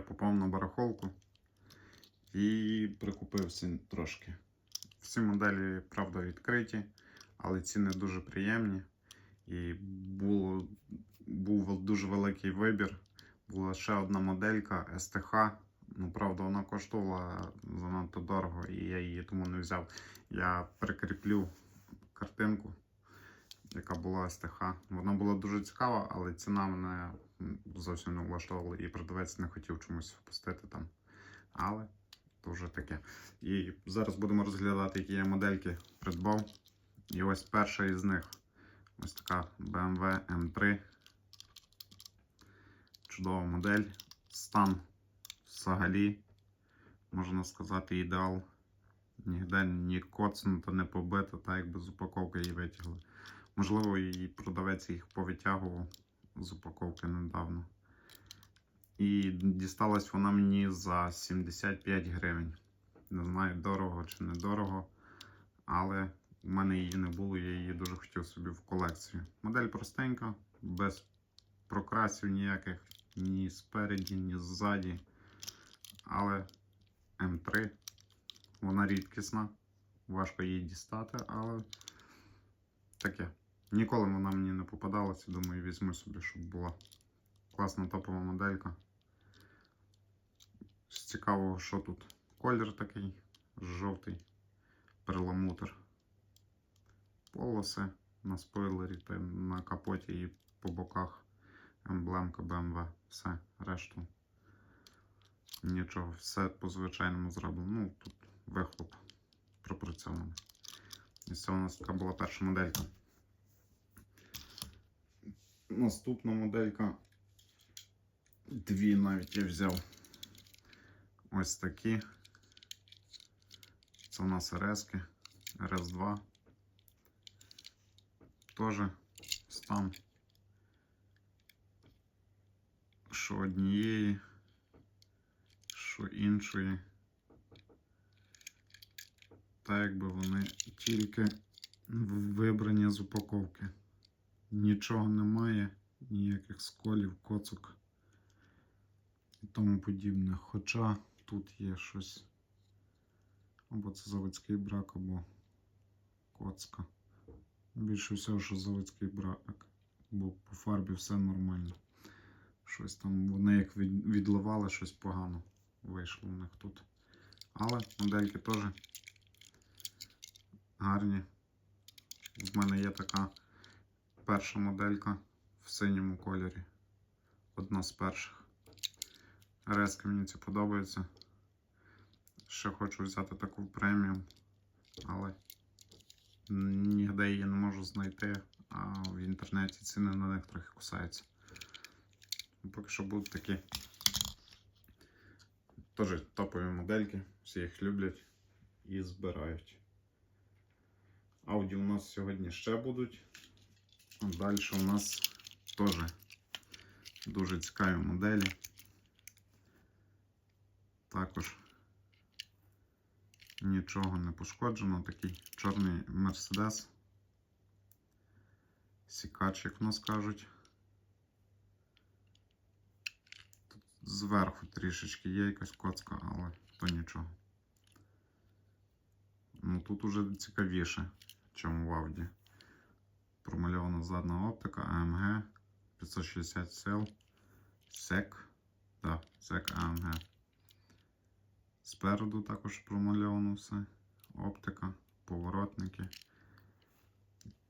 я попав на барахолку і прикупився трошки. Всі моделі, правда, відкриті, але ціни дуже приємні. І було, був дуже великий вибір. Була ще одна моделька СТХ. Ну, правда, вона коштувала занадто дорого, і я її тому не взяв. Я прикріплю картинку яка була СТХ. Вона була дуже цікава, але ціна мене зовсім не влаштовувала і продавець не хотів чомусь впустити там. Але то вже таке. І зараз будемо розглядати, які я модельки придбав. І ось перша із них ось така BMW M3. Чудова модель. Стан взагалі, можна сказати, ідеал. Ніде ні коцнуто, не побито, так якби з упаковки її витягли. Можливо, і продавець їх повитягував з упаковки недавно. І дісталась вона мені за 75 гривень. Не знаю, дорого чи недорого, але в мене її не було, я її дуже хотів собі в колекцію. Модель простенька, без прокрасів ніяких, ні спереді, ні ззаді. Але М3, вона рідкісна, важко її дістати, але таке. Ніколи вона мені не попадалася, думаю, візьму собі, щоб була класна топова моделька. З цікавого, що тут колір такий жовтий, перламутр. Полоси на спойлері та на капоті і по боках емблемка BMW. Все, решту. Нічого, все по звичайному зроблено. Ну, тут вихлоп пропрацьований. І це у нас така була перша моделька. Наступна моделька. Дві навіть я взяв. Ось такі. Це у нас РСки. РС2. Теж стан. Що однієї, що іншої. Так якби вони тільки вибрані з упаковки. Нічого немає, ніяких сколів, коцок і тому подібне. Хоча тут є щось. Або це заводський брак, або коцка. Більше всього, що заводський брак, бо по фарбі все нормально. Щось там вони як відливали, щось погано вийшло в них тут. Але модельки теж гарні. В мене є така перша моделька в синьому кольорі. Одна з перших. Резки мені ці подобаються. Ще хочу взяти таку преміум, але ніде її не можу знайти, а в інтернеті ціни на них трохи кусаються. Поки що будуть такі теж топові модельки, всі їх люблять і збирають. Ауді у нас сьогодні ще будуть. Далі у нас теж дуже цікаві моделі. Також нічого не пошкоджено. Такий чорний Мерседес. Сікач, як в нас кажуть. Тут зверху трішечки є якась коцка, але то нічого. Ну тут уже цікавіше, чим в Audi. Промальована задна оптика AMG 560 SL SEC. Да, SEC AMG. Спереду також промальовано все. Оптика, поворотники,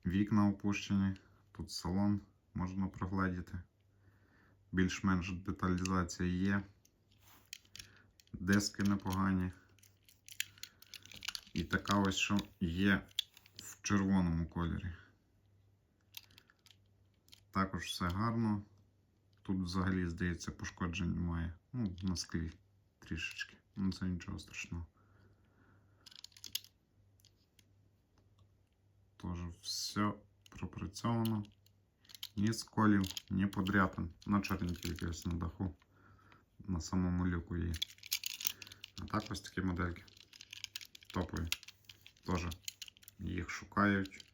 вікна опущені. Тут салон можна прогледіти. Більш-менш деталізація є. Диски непогані. І така ось що є в червоному кольорі. Також все гарно. Тут взагалі, здається, пошкоджень немає. Ну, на склі трішечки. Ну, це нічого страшного. Тож все пропрацьовано. Ні сколів, ні подряпин. На чорні тільки ось на даху. На самому люку є. А так ось такі модельки. Топові. Теж їх шукають.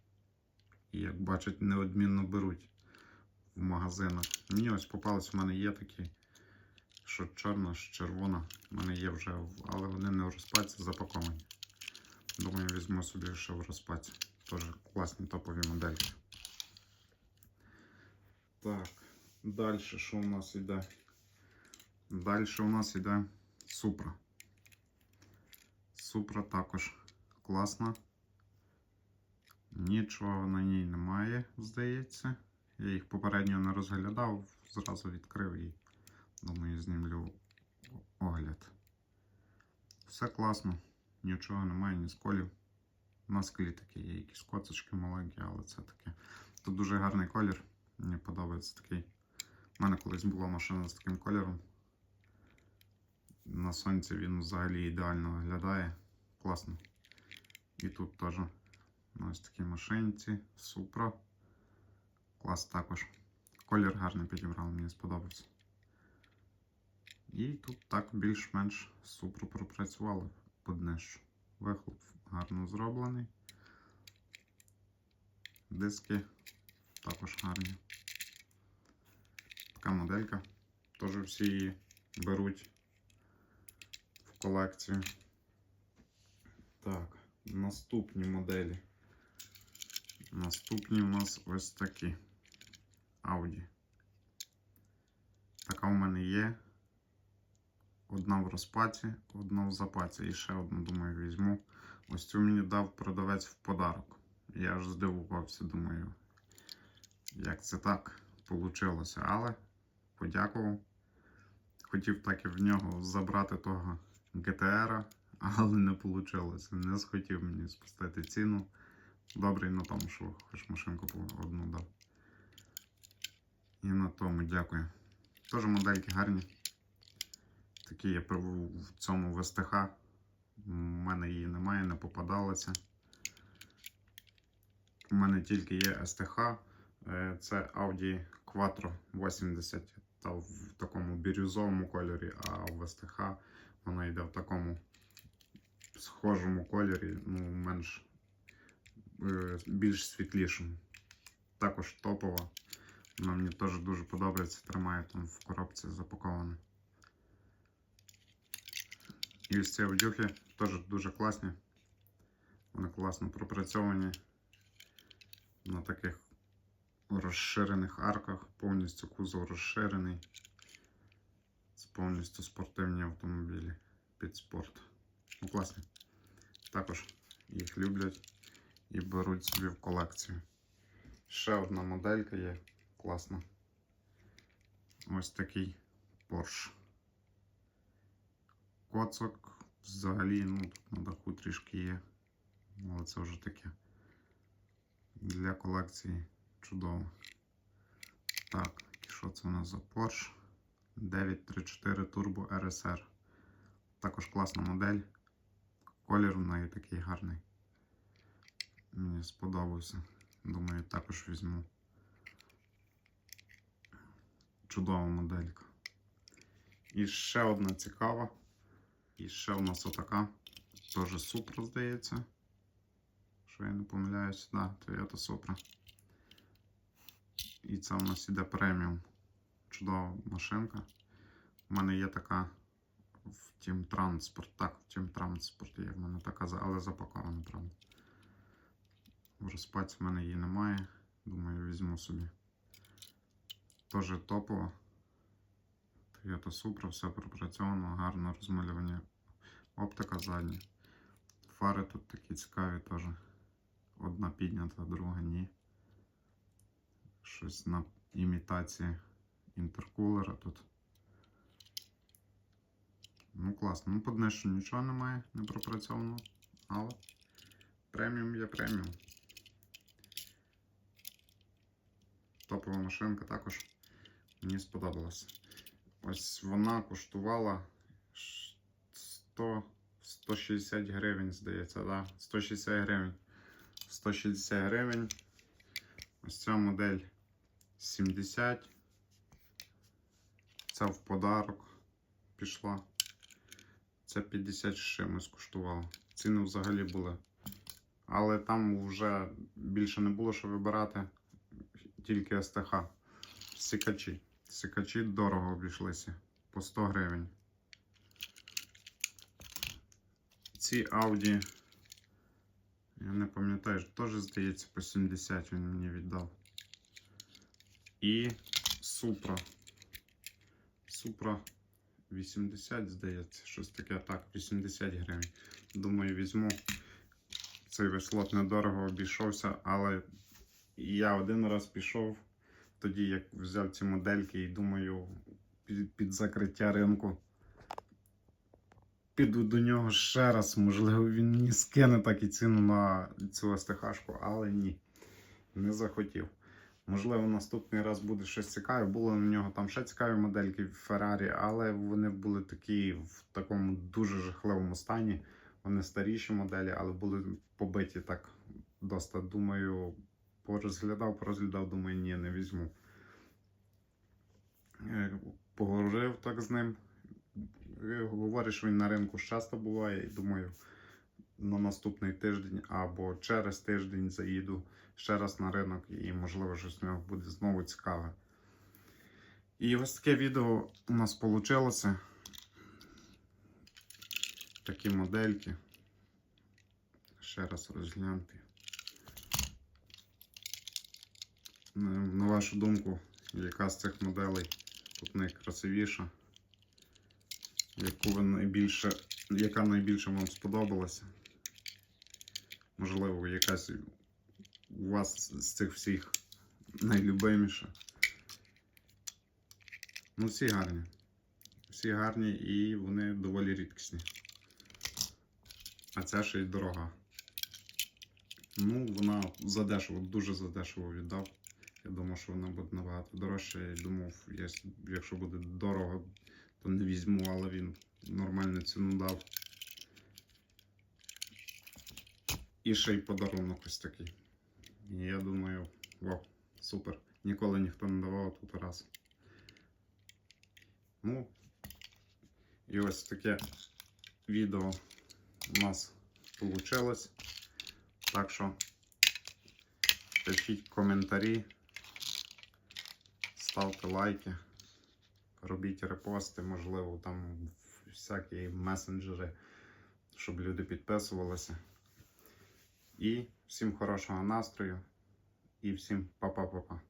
І як бачать, неодмінно беруть. В магазинах. Мені ось попались, в мене є такі, що чорна, що червона. У мене є вже, але вони не в розпаці запаковані. Думаю, візьму собі ще в розпаці. Теж класні топові модельки. Так, далі що у нас йде? Далі у нас йде Супра. Супра також класна. Нічого на ній немає, здається. Я їх попередньо не розглядав, зразу відкрив і думаю, знімлю огляд. Все класно, нічого немає, ні сколів. На склі такі є якісь коцочки маленькі, але це таке. Тут дуже гарний колір. Мені подобається такий. У мене колись була машина з таким кольором. На сонці він взагалі ідеально виглядає. Класно. І тут теж ось такій машинці. Супра. Клас також. Колір гарний підібрав, мені сподобався. І тут так більш-менш супру пропрацювали поднищу. Вихлоп гарно зроблений. Диски також гарні. Така моделька. Теж всі її беруть в колекцію. Так, наступні моделі. Наступні у нас ось такі Audi. Така у мене є. Одна в розпаці, одна в запаці. І ще одну, думаю, візьму. Ось цю мені дав продавець в подарок. Я аж здивувався, думаю, як це так вийшло. Але подякував. Хотів так і в нього забрати того GTR, але не вийшло. Не схотів мені спустити ціну. Добрий на тому, що хоч машинку одну дав. І на тому дякую. Теж модельки гарні. Такі я в цьому СТХ. У мене її немає, не попадалося. У мене тільки є СТХ. Е, Це Audi Quattro 80 та в такому бірюзовому кольорі, а в СТХ вона йде в такому схожому кольорі, ну, менш е, більш світлішому. Також топова. Вона мені теж дуже подобається, тримає там в коробці запаковано. І ось ці авдюхи теж дуже класні. Вони класно пропрацьовані на таких розширених арках, повністю кузов розширений. Це повністю спортивні автомобілі під спорт. Ну, класні. Також їх люблять і беруть собі в колекцію. Ще одна моделька є класна. Ось такий Porsche. Коцок взагалі, ну тут на даху трішки є. Але це вже таке. Для колекції чудово. Так, що це у нас за Porsche 934 Turbo RSR. Також класна модель. Колір у неї такий гарний. Мені сподобався. Думаю, також візьму. Чудова моделька. І ще одна цікава. І ще у нас отака. Теж Supra, здається. Що я не помиляюсь, да, Toyota Supra. І це у нас іде преміум. Чудова машинка. У мене є така в Team Transport. Так, в Team Transport є в мене така, але запакована, правда. В розпаці в мене її немає. Думаю, візьму собі. Теж топова. Toyota Supra, все пропрацьовано, гарно розмалювання. Оптика задня. Фари тут такі цікаві теж. Одна піднята, друга ні. Щось на імітації інтеркулера тут. Ну, класно. Ну, по днищу нічого немає, не пропрацьовано, але преміум є преміум. Топова машинка також мені сподобалася. Ось вона коштувала 100, 160 гривень, здається, да? 160 гривень. 160 гривень. Ось ця модель 70. Це в подарок пішла. Це 50 з чимось коштувало. Ціни взагалі були. Але там вже більше не було що вибирати, тільки СТХ. Сікачі. Сікачі дорого обійшлися. По 100 гривень. Ці Audi, я не пам'ятаю, теж здається по 70 він мені віддав. І Supra. Supra 80, здається, щось таке. Так, 80 гривень. Думаю, візьму. Цей весь недорого обійшовся, але я один раз пішов, тоді як взяв ці модельки і думаю, під, закриття ринку. Піду до нього ще раз, можливо, він мені скине так і ціну на цю СТХ-шку, але ні, не захотів. Можливо, наступний раз буде щось цікаве. Було на нього там ще цікаві модельки в Ferrari, але вони були такі в такому дуже жахливому стані. Вони старіші моделі, але були побиті так доста. Думаю, порозглядав, порозглядав, думаю, ні, не візьму. Е, Поговорив так з ним. Е, Говорить, що він на ринку часто буває, і думаю, на наступний тиждень або через тиждень заїду ще раз на ринок і, можливо, щось в нього буде знову цікаве. І ось таке відео у нас вийшло. Такі модельки. Ще раз розглянути. На вашу думку, яка з цих моделей тут найкрасивіша? Яку ви найбільше, яка найбільше вам сподобалася? Можливо, якась у вас з цих всіх найлюбиміша. Ну, всі гарні. Всі гарні і вони доволі рідкісні. А ця ще й дорога. Ну, вона задешево, дуже задешево віддав. Я думав, що вона буде набагато дорожча. Я думав, якщо буде дорого, то не візьму, але він нормальну ціну дав. І ще й подарунок ось такий. І я думаю, вау, супер. Ніколи ніхто не давав тут раз. Ну, і ось таке відео у нас вийшло. Так що пишіть коментарі, ставте лайки, робіть репости, можливо, там всякі месенджери, щоб люди підписувалися. І всім хорошого настрою і всім па-па-па-па.